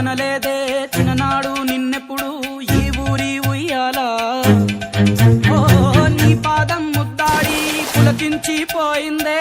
తినలేదే తిననాడు నిన్నెప్పుడు ఈ ఊరి ఉయ్యాలా. ఓ నీ పాదం ముద్దాడి పులకించి పోయిందే